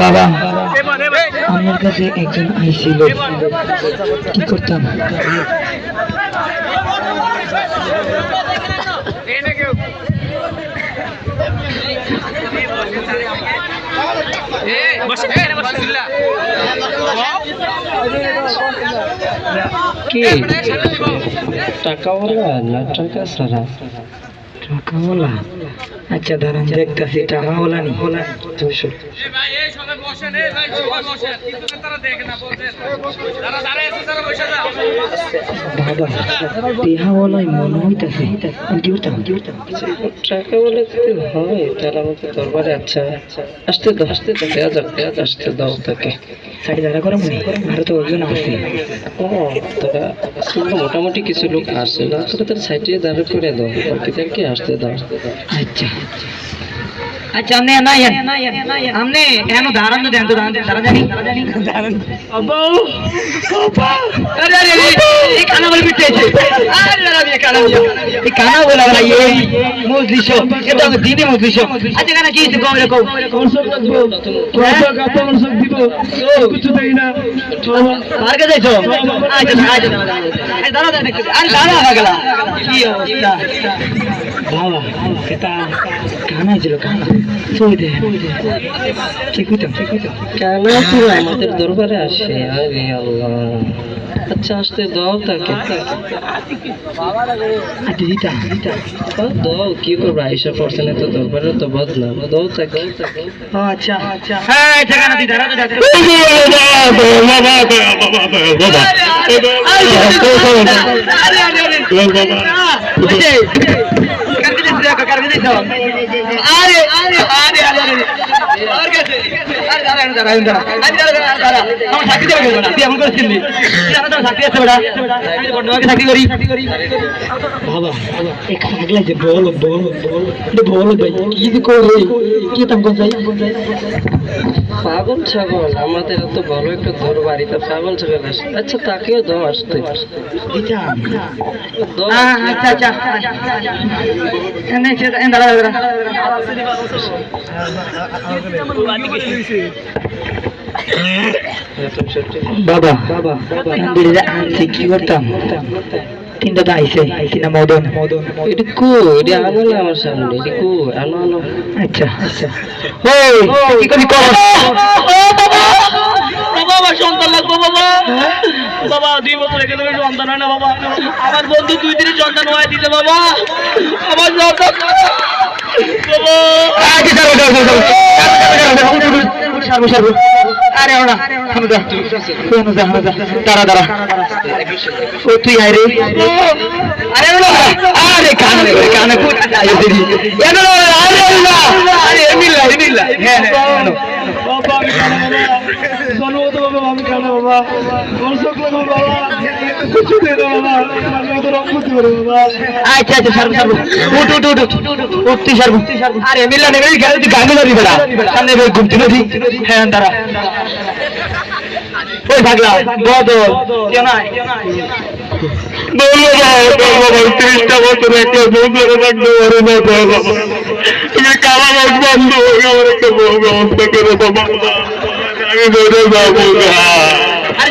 বাবা আমার কাছে একজন আইছিল কি করতাম? টাকাওয়ালা না টাকা সারা টাকাওয়ালা? আচ্ছা দাঁড়ান দেখতেছি টাকাওয়ালা নি দুশো বাবা টিহাওয়ালাই মনে হইতাছে। আমি কি করতাম কি করতাম টাকাওয়ালা যদি হয় তাহলে আমাকে দরবারে আচ্ছা। আসতে দাও আসতে দাও আসতে দাও তাকে। সাইড দাঁড়া করা মনে আরও তো ওজন আছে ও তোরা মোটামুটি কিছু লোক আসে না তারা তার সাইডে দাঁড়া করে দাও। বাকিদেরকে আসতে দাও। আচ্ছা। আচ্ছা আরে এই কানা বলে বিটেছে আরে দাঁড়া এই কানা বলে এই কানা বলে বলা এই মজলিস এটা দিদি মজলিস। আচ্ছা কানা কি কম কিছু দেই না। আর যাইছো? আচ্ছা আচ্ছা দাঁড়া দাঁড়া আরে দাঁড়া গেলা কি অবস্থা? বাবা এটা কানা ছিল কানা সই দে ঠিক হইতাম ঠিক হইতাম কেন তো আমাদের দরবারে আসে আরে আল্লাহ আচ্ছা আসতে দাও তাকে আচ্ছা দিতা দাও, কি করব আইসা পড়ছে না তো দরবারে তো বদলাম দাও তাকে আচ্ছা আচ্ছা হ্যাঁ আচ্ছা আরে বুঝে কারকে দিছ দেখো কারকে দিছ আরে আরে আরে আরে আরে আর কাছে আরে দাঁড়া দাঁড়া দাঁড়া দাঁড়া দাঁড়া দাঁড়া আমার চাকরি দেবে না তুই এমন করেছিস নি আমার তো চাকরি আছে বেটা চাকরি করি বাবা এক যে বল বল বল বল ভাই কি যে করে কি তাম কোন যাই পাগল ছাগল, আমাদের এত ভালো একটা দরবারি তা পাগল ছাগল আচ্ছা তাকেও দাও আসতে। দিতা আচ্ছা আচ্ছা। এনে দাঁড়া দাঁড়া। বাবা কি করতাম তিনটা তো আইসে তিনটা মদন মদন। এটা কো এটা আনো না আমার সামনে। এটা কো আনো আনো আচ্ছা। আচ্ছা। ওই কি করি কর বাবা সন্তান লাগবো বাবা। বাবা দুই বছর রেখে দেবে সন্তান হয় না বাবা। আমার বন্ধু দুই দিনে সন্তান হয়ে দিতে বাবা। আমার সন্তান সারবো সারবো। আরে ওরা হামদা হামদা হামদা দাঁড়া দাঁড়া। ও, তুই আরে আরে ওরা আরে কানে করে কানে করে যায় দিদি এনো আরে ওরা আরে এমিল্লা এমিল্লা হ্যাঁ হ্যাঁ কানা বাবা, দর্শক লাগবো বাবা কিছু দে দাও বাবা আমি অত রং করতে পারব বাবা। আচ্ছা আচ্ছা সারবো সারবো। উঠ উঠ উঠ উঠ তুই সারবো। আরে এমিল্লা নেবে গেলে তুই গাঙ্গে ধরি বেড়া সামনে বের ঘুমতি নদী। হ্যাঁ দাঁড়া। ওই ভাগলা বদল। কেউ নাই বলব বাবা করে না করে বাবা আমি ধরে যাব না।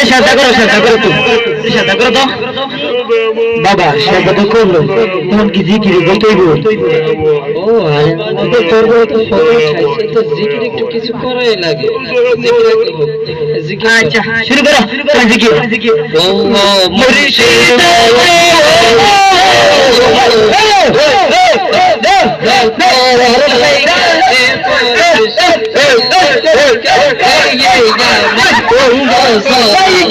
যে সাদা করো সাদা করো তো সাদা করো তো বাবা সাদা তো করল তখন কি জিকির ও জিকির একটু কিছু করাই লাগে। জিকির আচ্ছা এই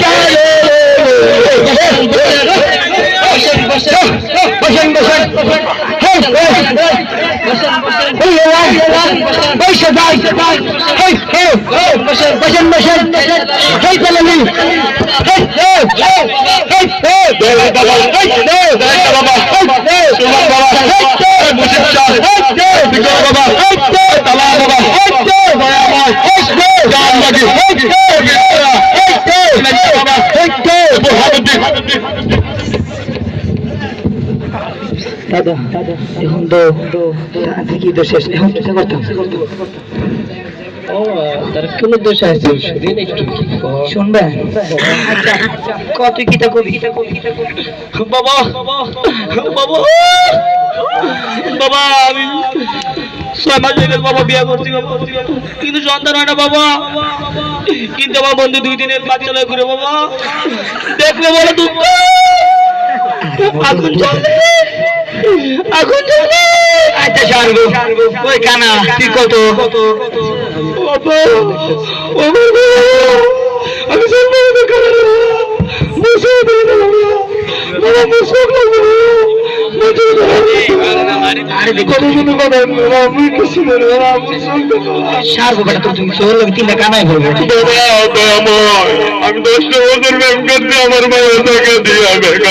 দাদা এখন তো কি তো শেষ এখন চিন্তা করতাম কোন দোষ আছে সেদিন একটু কি শুনবে? কত কিতা কবি? বাবা বাবা বাবা আমি ছয় মাস হয়ে বাবা বিয়ে করছি বাবা। কিন্তু সন্তান হয় না বাবা। কিন্তু আমার বন্ধু দুই দিনের বাচ্চা করে বাবা। দেখলে বলে দুঃখ আগুন জ্বলে আগুন জ্বলে আচ্ছা সারবো ওই কানা তুই কত? আমি সব মুসে দিয়ে বাবা বাবা মুসে সারবো বেটা তুমি শহর লোক তিনটা কানাই আমি দশটা বছর ব্যায়াম করছি আমার মায়ের টাকা দিয়ে আমি বেটা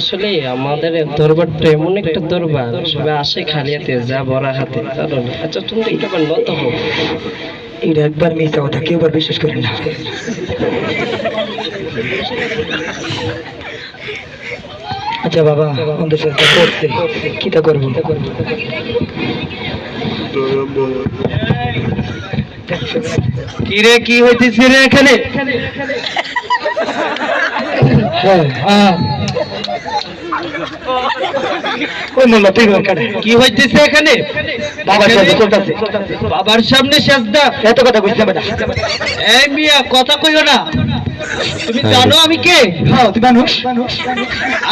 আসলে আমাদের দরবারটা এমন একটা দরবার সবাই আসে খালি হাতে যা ভরা হাতে। কারণ আচ্ছা তুমি একটু নত হোক। এটা একবার মিথ্যা কথা কেউ বিশ্বাস করে না। আচ্ছা বাবা অন্ধশ্রদ্ধা করছে কিটা করব? কি রে কি হইতেছে রে এখানে? ওই মোল্লা তুই কি হইতেছে এখানে? বাবার সাথে চলতেছে। বাবার সামনে সেজদা? এত কথা এই মিয়া কথা কইও না। তুমি জানো আমি কে? হ্যাঁ মানুষ।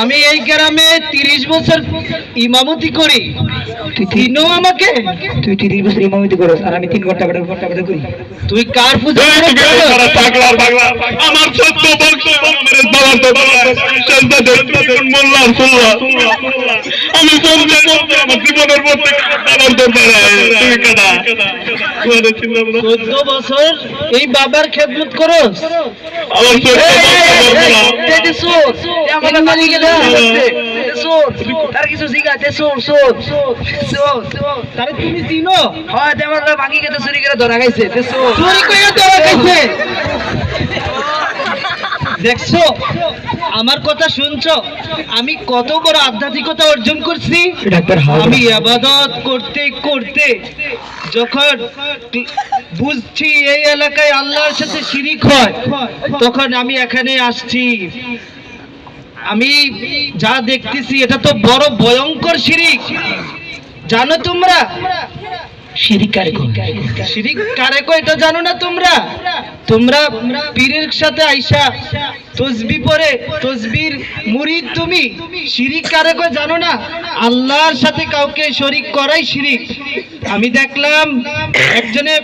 আমি এই গ্রামে তিরিশ বছর ইমামতি করি। তুই তিন চিনো আমাকে? তুই তিরিশ বছর ইমামিতি করস আর আমি তিন ঘণ্টা ঘণ্টা করি। তুই কার পূজা? সারা পাগলা পাগলা আমার সত্য আমার তো দেখতে মোল্লা সুল্লা। আমি আমার জীবনের মধ্যে ভাবনা চোদ্দ বছর এই বাবার খেদমত করস? আমার সত্য তার কিছু জিগাতে সোর সোর তারে তুমি চিনো? হয় তেমন গেতে চুরি করে ধরা গাইছে সোর চুরি করে তোরা গেছে দেখছ আমার কথা শুনছো? আমি কত বড় আধ্যাত্মিকতা অর্জন করছি? আমি আবাদত করতে করতে যখন বুঝছি এই এলাকায় আল্লাহর সাথে শিরিক হয় তখন আমি এখানে আসছি। আমি যা দেখতেছি এটা তো বড় ভয়ঙ্কর শিরিক। জানো তোমরা? শিরিক কারে কোন শিরিক কারে কয়? এটা জানো না তোমরা? তোমরা। পীরের সাথে আইসা তসবি পরে তসবির মুরিদ তুমি শিরিক কারে কো জানো না? আল্লাহর সাথে কাউকে শরিক করাই শিরিক আমি দেখলাম একজনে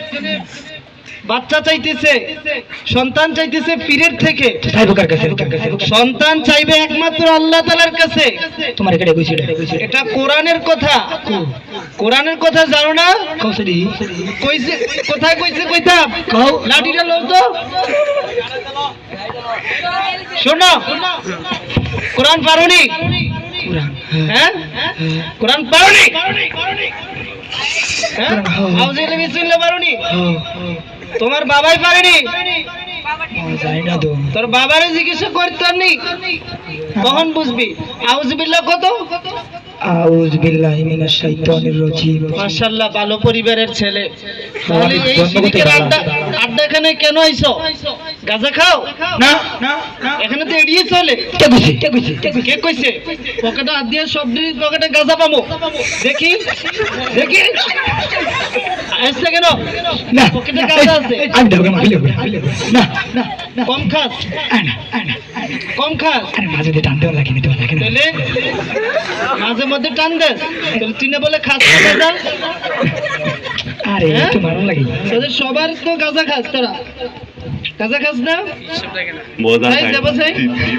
বাচ্চা চাইতেছে সন্তান চাইতেছে পীরের থেকে। সাহেব কার কাছে? সন্তান চাইবে একমাত্র আল্লাহ তালার কাছে। তোমার এটা এটা কোরআনের কথা। কোরআনের কথা জানো না? কইছে কোথায় কইছে কইতাম? কও। লাঠিটা লও তো। শোনো। কোরআন পারোনি? কুরআন হ্যাঁ। কোরআন পারোনি? হ্যাঁ। আউযিল্লা বিসমিল্লাহ পারোনি? তোমার বাবাই পারেনি? তোর বাবারে জিজ্ঞাসা করতে নি কখন বুঝবি? আউযবিল্লাহ কত? আউজ বিল্লাহি মিনাশ শাইতানির রাজিম। মাশাআল্লাহ ভালো পরিবারের ছেলে। তাহলে এই আড্ডা আড্ডা এখানে কেন আইছো গাঁজা খাও? না এখানে তো এড়িয়ে চলে। কে কইছে? কে কইছে? কে কইছে? পকেটে হাত দিয়ে সব পকেটে গাঁজা পাবো দেখি। দেখি। আসছে কেন? না পকেটে গাঁজা আছে? আমি দেবো না না না না। কম খাস। আনা আনা কম খাস। আরে মাঝে দিয়ে টানতে লাগে নিতে লাগে না। তাহলে মাঝে মধ্যে টান দেস তাহলে তুই না বলে খাস না আরে হ্যাঁ? একটু মারণ লাগে। তাদের সবার তো গাঁজা খাস তোরা। গাঁজা খাস না? মজা এই যাব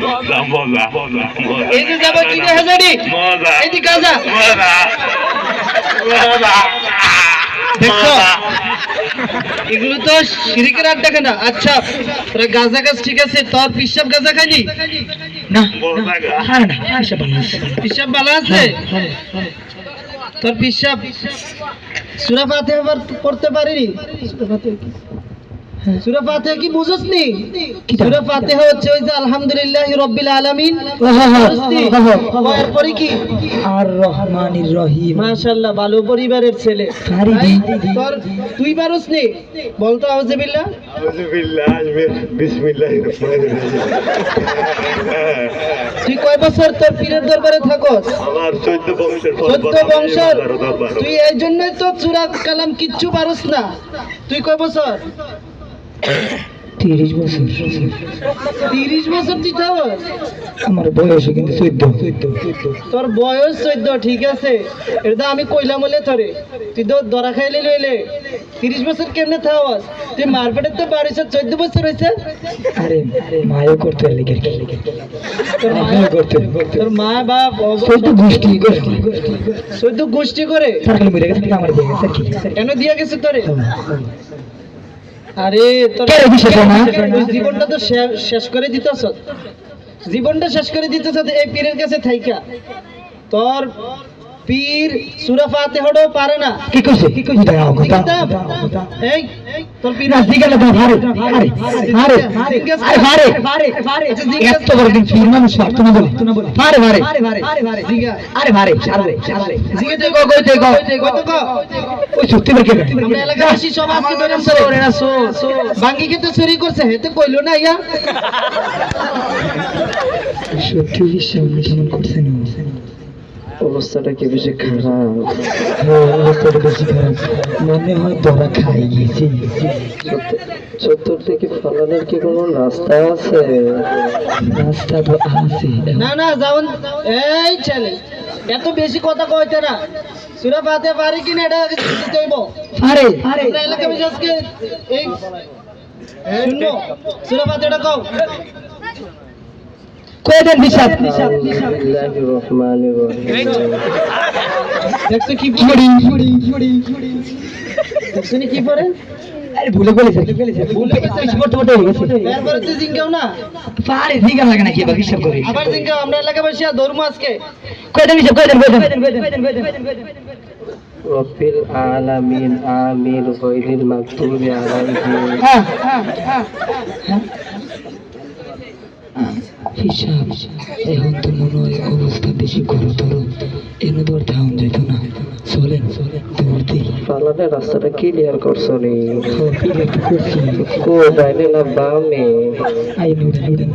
মজা মজা মজা মজা। এই যে যাব কি হাজারি। মজা। এই যে গাঁজা। মজা। মজা। দেখছ? এগুলো তো শিরিকের আচ্ছা তোরা গাঁজা গাছ ঠিক আছে তোর পিসাব গাঁজা খাইনি না এসব ভালো না পিসাব ভালো আছে। তোর পিসাব সুরা ফাতে পড়তে পারিনি? সুরা ফাতে কি সুরা হচ্ছে ওই যে আলহামদুলিল্লাহ রব্বিল আলামিন। এরপরে কি? আর রহমানির রহিম। মাশাআল্লাহ ভালো পরিবারের ছেলে। তোর তুই পারস নি? বলতো আউযুবিল্লাহ। বিসমিল্লাহ বিসমিল্লাহির রহমানির রহিম। তুই কয় বছর তোর পীরের দরবারে থাকস? আমার চোদ্দ বংশের চোদ্দ বংশের? তুই এই জন্যই তো চূড়া কালাম কিচ্ছু পারস না। তুই কয় বছর? তিরিশ বছর। তিরিশ বছর থাকস আমার বয়স কিন্তু চোদ্দ। তোর বয়স চোদ্দ ঠিক আছে। এটা আমি কইলাম বলে তোরে। তুই তো দরা খাইলে লইলে। তিরিশ বছর কেমনে থাকস তুই মারপেটের তো বাড়িছ চোদ্দ বছর হয়েছে আরে মায়ও করতে লেগে তোর মা তোর মা বাপ চোদ্দ গোষ্ঠী চোদ্দ গোষ্ঠী করে? আমার কেন দিয়া গেছে তোরে? আরে তোর জীবনটা তো শেষ করে দিতেছ। জীবনটা শেষ করে দিতেছ এই পীরের কাছে থাইকা। তোর পীর সুরা ফাতে হড়ো পারে না। কি কইছে? কি কইছে? দাও কথা এই তোর পীর না জিগালে তো ভারে আরে আরে আরে ভারে ভারে এত বড় দিন ফির মানুষ পারত না বলে। ভারে ভারে। জিগা আরে ভারে আরে আরে জিগে তো গো গইতে গো কত গো ওই সত্যি বের কে আমরা এলাকাবাসী সব আজকে ধরে সরে না সো বাঙ্গি কিন্তু চুরি করছে হেতে কইলো না ইয়া। সত্যি বিশ্বাস কেমন করছেন অবস্থাটা কি বেশি খারাপ। হ্যাঁ অবস্থাটা বেশি খারাপ। মনে হয় ধরা খাই গেছি। চত্বর থেকে ফলানোর কি কোনো রাস্তা আছে? রাস্তা তো আছে। না না যাওন এই ছেলে এত বেশি কথা কইতে না। সুরা পাতে পারি কিনা এটা কইব আরে। আরে এলাকাবাসী আজকে এই শুনো সুরা পাতেটা কও। দেন হিসাব? বিসমিল্লাহির রহমানির দেখছ কি দেখছ আরে ভুলে ভুলে হয়ে গেছে। তুই জিঙ্গাও না। পারে লাগে করে? আবার আমরা ধর্ম আজকে। হিসাব গায়রিল মাগদুবি আলাইহিম হ্যাঁ হ্যাঁ হ্যাঁ হিসাব এখন তো মনে হয় অবস্থা বেশি গুরুতর। এনে তো আর ধাউন যেত না। চলেন দৌড় দিই। পালানোর রাস্তাটা ক্লিয়ার করছ নি? কো ডাইনে না বামে? আই নুড়ে নুড়ে